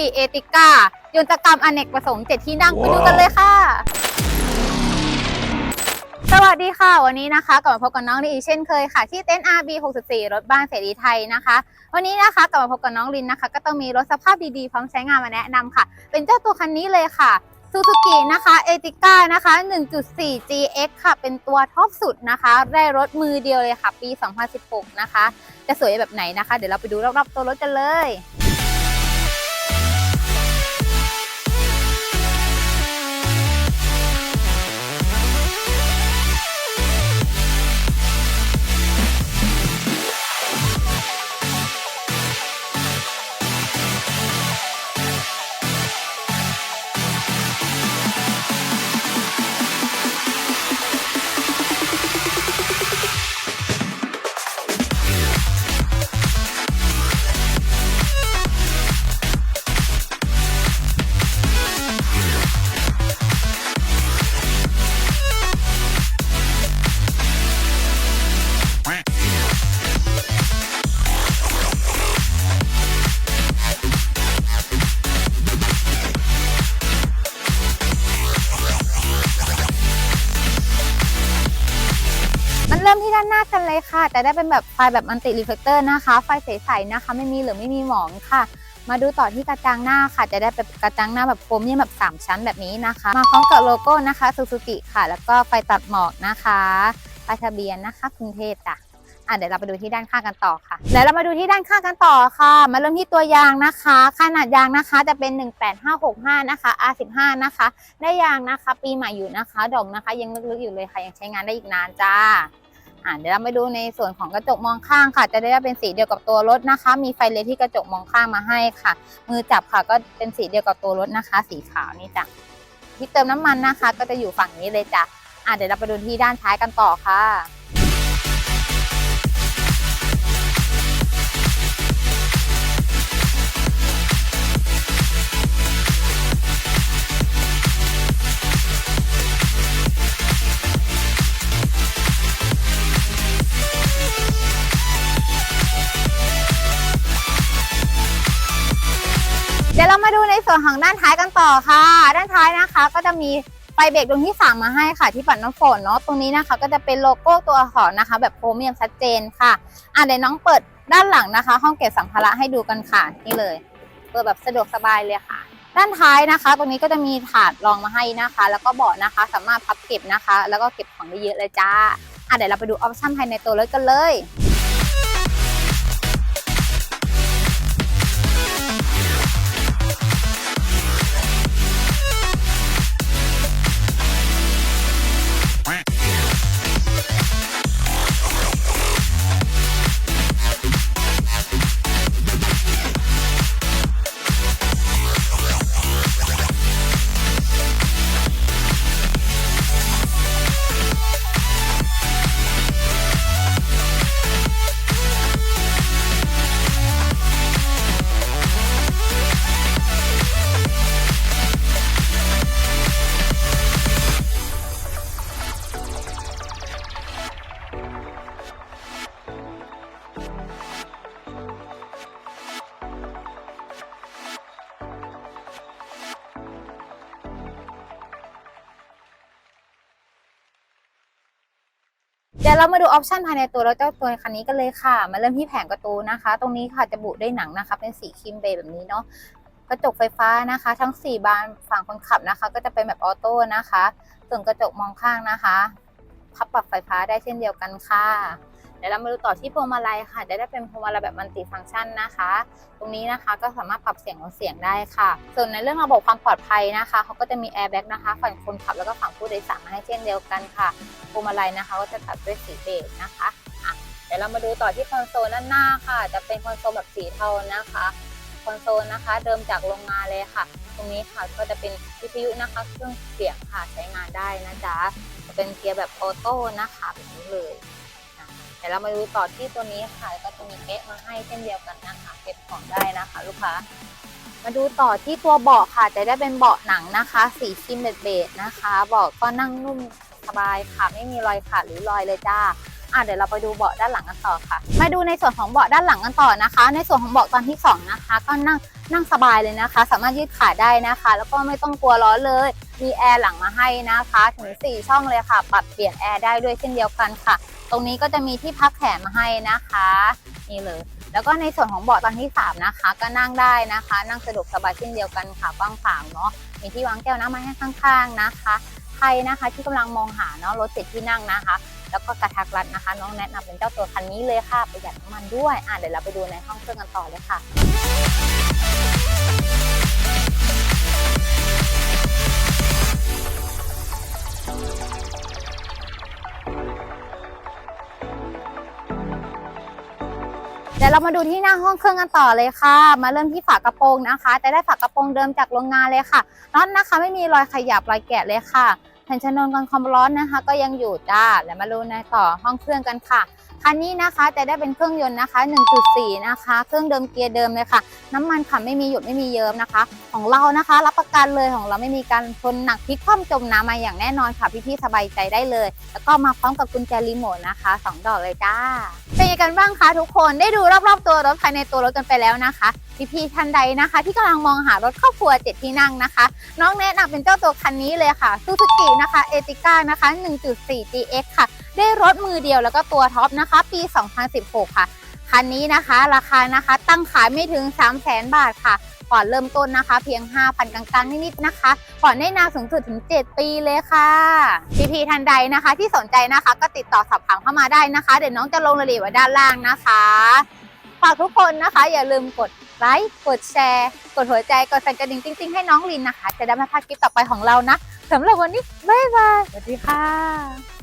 กิเอติก้ายนตกรรมอเนกประสงค์เจ็ดที่นั่งไปดูกันเลยค่ะ สวัสดีค่ะ วันนี้นะคะกลับมาพบกับน้องลินอีกเช่นเคยค่ะ ที่เต็นท์ RB 64รถบ้านเสรีไทยนะคะ วันนี้นะคะกลับมาพบกับน้องลินนะคะ ก็ต้องมีรถสภาพดีๆ พร้อมใช้งานมาแนะนำค่ะ เป็นเจ้าตัวคันนี้เลยค่ะซูซูกินะคะเอติก้านะคะ 1.4 GX ค่ะ เป็นตัวท็อปสุดนะคะ ได้รถมือเดียวเลยค่ะ ปี 2016 นะคะ จะสวยแบบไหนนะคะ เดี๋ยวเราไปดูรอบๆตัวรถกันเลย ด้านหน้ากันเลยค่ะ แต่ได้เป็นแบบไฟแบบมันติรีเฟลเตอร์นะคะ ไฟใสๆนะคะ ไม่มีหลือไม่มีหมองค่ะ มาดูต่อที่กระจังหน้าค่ะ จะได้แบบกระจังหน้าแบบโครเมียมแบบ 3 ชั้นแบบนี้นะคะ มาพร้อมกับโลโก้นะคะซูซูกิค่ะ แล้วก็ไฟตัดหมอกนะคะป้ายทะเบียนนะคะกรุงเทพจ้ะอะเดี๋ยวเราไปดูที่ด้านข้างกันต่อค่ะ เดี๋ยวเรามาดูที่ด้านข้างกันต่อค่ะ มาเริ่มที่ตัวยางนะคะ ขนาดยางนะคะจะเป็น 18565 นะคะ R15 นะคะ ได้ยางนะคะ ปีใหม่อยู่นะคะ ดอกนะคะ ยังลึกๆอยู่เลยค่ะ ยังใช้งานได้อีกนานจ้า อ่าเดี๋ยวเราไปดูในส่วนของกระจกมองข้างค่ะ จะได้เป็นสีเดียวกับตัวรถนะคะ มีไฟเลนที่กระจกมองข้างมาให้ค่ะ มือจับค่ะก็เป็นสีเดียวกับตัวรถนะคะ สีขาวนี่จ้ะที่เติมน้ำมันนะคะ ก็จะอยู่ฝั่งนี้เลยจ้ะอ่าเดี๋ยวเราไปดูที่ด้านท้ายกันต่อค่ะ ส่วนของด้านท้ายกันต่อค่ะ ด้านท้ายนะคะ ก็จะมีไฟเบรกดวงที่สามมาให้ค่ะ ที่ปัดน้ำฝนเนาะตรงนี้นะคะก็จะเป็นโลโก้ตัวอักษรนะคะ แบบโครเมียมชัดเจนค่ะอะเดี๋ยวน้องเปิดด้านหลังนะคะ ห้องเก็บสัมภาระให้ดูกันค่ะนี่เลยเปิดแบบสะดวกสบายเลยค่ะ ด้านท้ายนะคะ ตรงนี้ก็จะมีถาดรองมาให้นะคะ แล้วก็เบาะนะคะ สามารถพับเก็บนะคะ แล้วก็เก็บของได้เยอะเลยจ้าอะเดี๋ยวเราไปดูออปชั่นภายในตัวรถกันเลย เดี๋ยวเรามาดูออปชันภายในตัวรถเจ้าตัวคันนี้กันเลยค่ะ มาเริ่มที่แผงประตูนะคะ ตรงนี้ค่ะจะบุด้วยหนังนะคะ เป็นสีครีมเบย์แบบนี้เนาะกระจกไฟฟ้านะคะ ทั้ง 4 บานฝั่งคนขับนะคะ ก็จะเป็นแบบออโต้นะคะ ส่วนกระจกมองข้างนะคะ พับปรับไฟฟ้าได้เช่นเดียวกันค่ะ เดี๋ยวเรามาดูต่อที่พวงมาลัยค่ะจะได้เป็นพวงมาลัยแบบมัลติฟังก์ชันนะคะ ตรงนี้นะคะก็สามารถปรับเสียงลดเสียงได้ค่ะ ส่วนในเรื่องระบบความปลอดภัยนะคะเขาก็จะมีแอร์แบ็กนะคะฝั่งคนขับแล้วก็ฝั่งผู้โดยสารมาให้เช่นเดียวกันค่ะพวงมาลัยนะคะก็จะตัดด้วยสีเบจนะคะอะเดี๋ยวเรามาดูต่อที่คอนโซลด้านหน้าค่ะ จะเป็นคอนโซลแบบสีเทานะคะคอนโซลนะคะเดิมจากโรงงานเลยค่ะ ตรงนี้ค่ะก็จะเป็นวิทยุนะคะเครื่องเสียงค่ะใช้งานได้นะจ๊ะจะเป็นเกียร์แบบออโต้นะคะแบบนี้เลย เดี๋ยวเรามาดูต่อที่ตัวนี้ค่ะแล้วก็จะมีเก๊ะมาให้เช่นเดียวกันนะคะเก็บของได้นะคะ ลูกค้า มาดูต่อที่ตัวเบาะค่ะ จะได้เป็นเบาะหนังนะคะ สีครีมเบจๆนะคะเบาะก็นั่งนุ่มสบายค่ะ ไม่มีรอยขาดหรือรอยเลยจ้า อะเดี๋ยวเราไปดูเบาะด้านหลังกันต่อค่ะ มาดูในส่วนของเบาะด้านหลังกันต่อนะคะ ในส่วนของเบาะตอนที่สองนะคะ ก็นั่งนั่งสบายเลยนะคะ สามารถยืดขาได้นะคะ แล้วก็ไม่ต้องกลัวร้อนเลย มีแอร์หลังมาให้นะคะ ถึง 4 ช่องเลยค่ะ ปรับเปลี่ยนแอร์ได้ด้วยเช่นเดียวกันค่ะ ตรงนี้ก็จะมีที่พักแขนมาให้นะคะนี่เลย แล้วก็ในส่วนของเบาะตอนที่ 3 นะคะ ก็นั่งได้นะคะ นั่งสะดวกสบายเช่นเดียวกันค่ะกว้างขวางเนาะมีที่วางแก้วน้ำมาให้ข้างๆนะคะ ใครนะคะที่กำลังมองหาเนาะรถติดที่นั่งนะคะ แล้วก็กระทักรัดนะคะ น้องแนะนำเป็นเจ้าตัวคันนี้เลยค่ะประหยัดน้ำมันด้วยอะเดี๋ยวเราไปดูในห้องเครื่องกันต่อเลยค่ะเดี๋ยวเรามาดูที่หน้าห้องเครื่องกันต่อเลยค่ะ มาเริ่มที่ฝากระโปรงนะคะ จะได้ฝากระโปรงเดิมจากโรงงานเลยค่ะน็อตนะคะ ไม่มีรอยขยับรอยแกะเลยค่ะ แผ่นชนวนกันความร้อนนะคะ ก็ยังอยู่จ้าแล้วมาดูในต่อห้องเครื่องกันค่ะคันนี้นะคะจะได้เป็นเครื่องยนต์นะคะ 1.4 นะคะ เครื่องเดิมเกียร์เดิมเลยค่ะ น้ำมันค่ะไม่มีหยุดไม่มีเยิ้มนะคะ ของเรานะคะ รับประกันเลยของเราไม่มีการชนหนักพลิกคว่ำจมน้ำมาอย่างแน่นอนค่ะพี่ๆสบายใจได้เลย แล้วก็มาพร้อมกับกุญแจรีโมทนะคะสองดอกเลยจ้า เป็นยังไงกันบ้างคะทุกคนได้ดูรอบๆตัวรถภายในตัวรถกันไปแล้วนะคะพี่ๆท่านใดนะคะ ที่กำลังมองหารถครอบครัวเจ็ดที่นั่งนะคะ น้องแนะนำเป็นเจ้าตัวคันนี้เลยค่ะซูซูกินะคะเอติก้านะคะ 1.4 GX ค่ะ ได้รถมือเดียวแล้วก็ตัวท็อปนะคะ ปี 2016 ค่ะ คันนี้นะคะ ราคานะคะตั้งขายไม่ถึง 3 0 0 0 0 0บาทค่ะผ่อนเริ่มต้นนะคะ เพียง 5,000 กลางๆ นิดๆนะคะผ่อนได้นานสูงสุดถึง 7 ปีเลยค่ะพี่ๆท่านใดนะคะ ที่สนใจนะคะก็ติดต่อสอบถามเข้ามาได้นะคะ เดี๋ยวน้องจะลงรายละเอียดไว้ด้านล่างนะคะฝากทุกคนนะคะ อย่าลืมกดไลค์กดแชร์ กดหัวใจกดสั่นกระดิ่งจริงๆให้น้องลินนะคะ จะได้ไม่พลาดคลิปต่อไปของเรานะ สำหรับวันนี้บ๊ายบายสวัสดีค่ะ